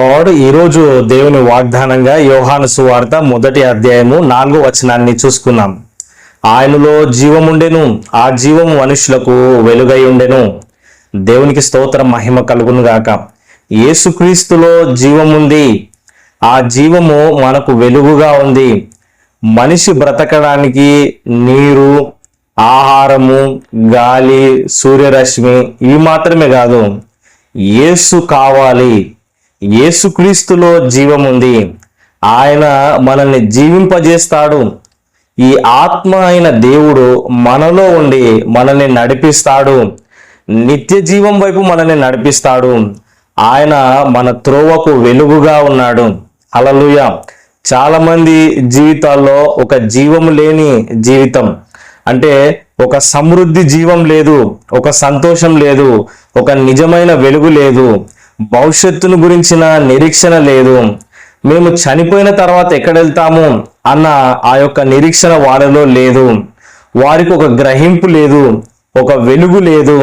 God ఈరోజు దేవుని వాగ్దానంగా యోహాను సువార్త మొదటి అధ్యాయము నాలుగో వచనాన్ని చూసుకున్నాం. ఆయనలో జీవముండెను ఆ జీవము మనుషులకు వెలుగై ఉండెను. దేవునికి స్తోత్రం మహిమ కలుగును గాక. యేసుక్రీస్తులో జీవముంది. ఆ జీవము మనకు వెలుగుగా ఉంది. మనిషి బ్రతకడానికి నీరు ఆహారము గాలి సూర్యరశ్మి ఇవి మాత్రమే కాదు. యేసు కావాలి. యేసుక్రీస్తులో జీవం ఉంది ఆయన మనల్ని జీవింపజేస్తాడు. ఈ ఆత్మ అయిన దేవుడు మనలో ఉండి మనల్ని నడిపిస్తాడు. నిత్య జీవం వైపు మనల్ని నడిపిస్తాడు. ఆయన మన త్రోవకు వెలుగుగా ఉన్నాడు. అలలుయ చాలామంది జీవితాల్లో ఒక జీవం లేని జీవితం. అంటే ఒక సమృద్ధి జీవం లేదు ఒక సంతోషం లేదు ఒక నిజమైన వెలుగు లేదు. భవిష్యత్తును గురించిన నిరీక్షణ లేదు. మేము చనిపోయిన తర్వాత ఎక్కడ వెళ్తాము అన్న ఆ యొక్క నిరీక్షణ వారిలో లేదు. వారికి ఒక గ్రహింపు లేదు ఒక వెలుగు లేదు.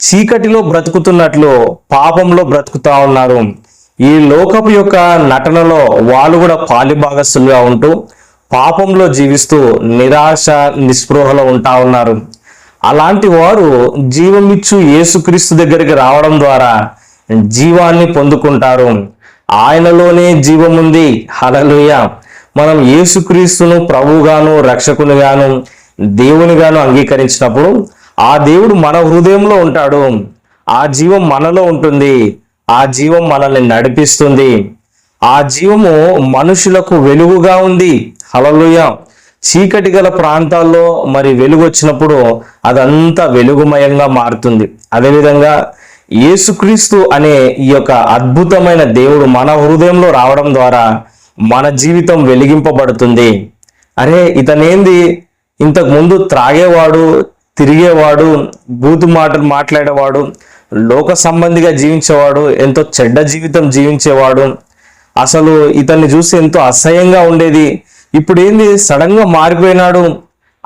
చీకటిలో బ్రతుకుతున్నట్లు పాపంలో బ్రతుకుతా ఉన్నారు. ఈ లోకపు యొక్క నటనలో వాళ్ళు కూడా పాలిభాగస్తులుగా ఉంటూ పాపంలో జీవిస్తూ నిరాశ నిస్పృహలో ఉంటా ఉన్నారు. అలాంటి వారు జీవమిచ్చు యేసుక్రీస్తు దగ్గరికి రావడం ద్వారా జీవాన్ని పొందుకుంటారు. ఆయనలోనే జీవముంది. హలలుయ మనం యేసుక్రీస్తును ప్రభువుగాను రక్షకునిగాను దేవునిగాను అంగీకరించినప్పుడు ఆ దేవుడు మన హృదయంలో ఉంటాడు. ఆ జీవం మనలో ఉంటుంది. ఆ జీవం మనల్ని నడిపిస్తుంది. ఆ జీవము మనుషులకు వెలుగుగా ఉంది. హలలుయ చీకటి గల ప్రాంతాల్లో మరి వెలుగు వచ్చినప్పుడు అదంతా వెలుగుమయంగా మారుతుంది. అదేవిధంగా యేసుక్రీస్తు అనే ఈ యొక్క అద్భుతమైన దేవుడు మన హృదయంలో రావడం ద్వారా మన జీవితం వెలిగింపబడుతుంది. అరే ఇతనేంది? ఇంతకు ముందు త్రాగేవాడు తిరిగేవాడు బూతు మాటలు మాట్లాడేవాడు లోక సంబంధిగా జీవించేవాడు ఎంతో చెడ్డ జీవితం జీవించేవాడు. అసలు ఇతన్ని చూసి ఎంతో అసహ్యంగా ఉండేది. ఇప్పుడు ఏంది సడన్గా మారిపోయినాడు.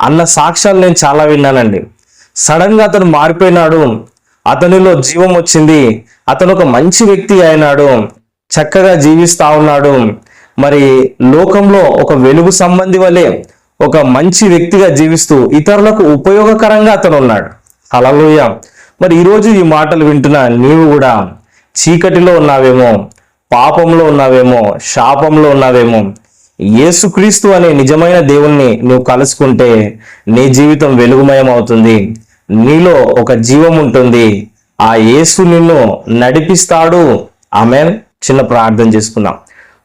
అన్న సాక్ష్యాలు నేను చాలా విన్నానండి. సడన్గా అతను మారిపోయినాడు. అతనిలో జీవం వచ్చింది. అతను ఒక మంచి వ్యక్తి అయినాడు. చక్కగా జీవిస్తా ఉన్నాడు. మరి లోకంలో ఒక వెలుగు సంబంధి వలె ఒక మంచి వ్యక్తిగా జీవిస్తూ ఇతరులకు ఉపయోగకరంగా అతను ఉన్నాడు అలలోయ మరి ఈరోజు ఈ మాటలు వింటున్న నీవు కూడా చీకటిలో ఉన్నావేమో పాపంలో ఉన్నావేమో శాపంలో ఉన్నావేమో యేసుక్రీస్తు అనే నిజమైన దేవుణ్ణి నువ్వు కలుసుకుంటే నీ జీవితం వెలుగుమయం అవుతుంది నీలో ఒక జీవం ఉంటుంది. ఆ యేసు నిన్ను నడిపిస్తాడు. ఆమె చిన్న ప్రార్థన చేసుకుందాం.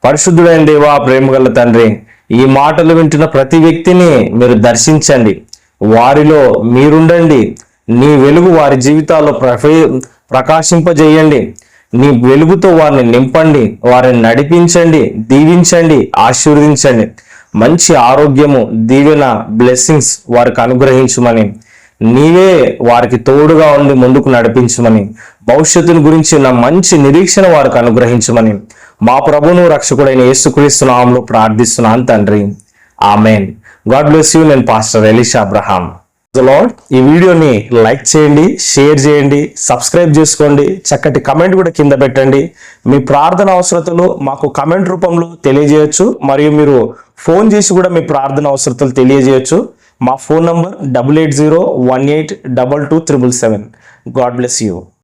పరిశుద్ధుడైన దేవా ప్రేమగల తండ్రి ఈ మాటలు వింటున్న ప్రతి వ్యక్తిని మీరు దర్శించండి. వారిలో మీరుండండి. నీ వెలుగు వారి జీవితాల్లో ప్రఫే ప్రకాశింపజేయండి. నీ వెలుగుతో వారిని నింపండి. వారిని నడిపించండి. దీవించండి. ఆశీర్వదించండి. మంచి ఆరోగ్యము దీవెన బ్లెస్సింగ్స్ వారికి అనుగ్రహించమని నీవే వారికి తోడుగా ఉండి ముందుకు నడిపించమని భవిష్యత్తుని గురించి ఉన్న మంచి నిరీక్షణ వారికి అనుగ్రహించమని మా ప్రభును రక్షకుడైన యేసుక్రీస్తు నామంలో ప్రార్థిస్తున్నాను తండ్రి. ఆమెన్. God bless you. నేను పాస్టర్ ఎలిషా అబ్రహాం. లార్డ్ ఈ వీడియోని లైక్ చేయండి షేర్ చేయండి సబ్స్క్రైబ్ చేసుకోండి చక్కటి కమెంట్ కూడా కింద పెట్టండి. మీ ప్రార్థన అవసరతలు మాకు కమెంట్ రూపంలో తెలియజేయచ్చు మరియు మీరు ఫోన్ చేసి కూడా మీ ప్రార్థన అవసరతలు తెలియజేయచ్చు. మా phone number double eight zero one eight double two triple seven. God bless you.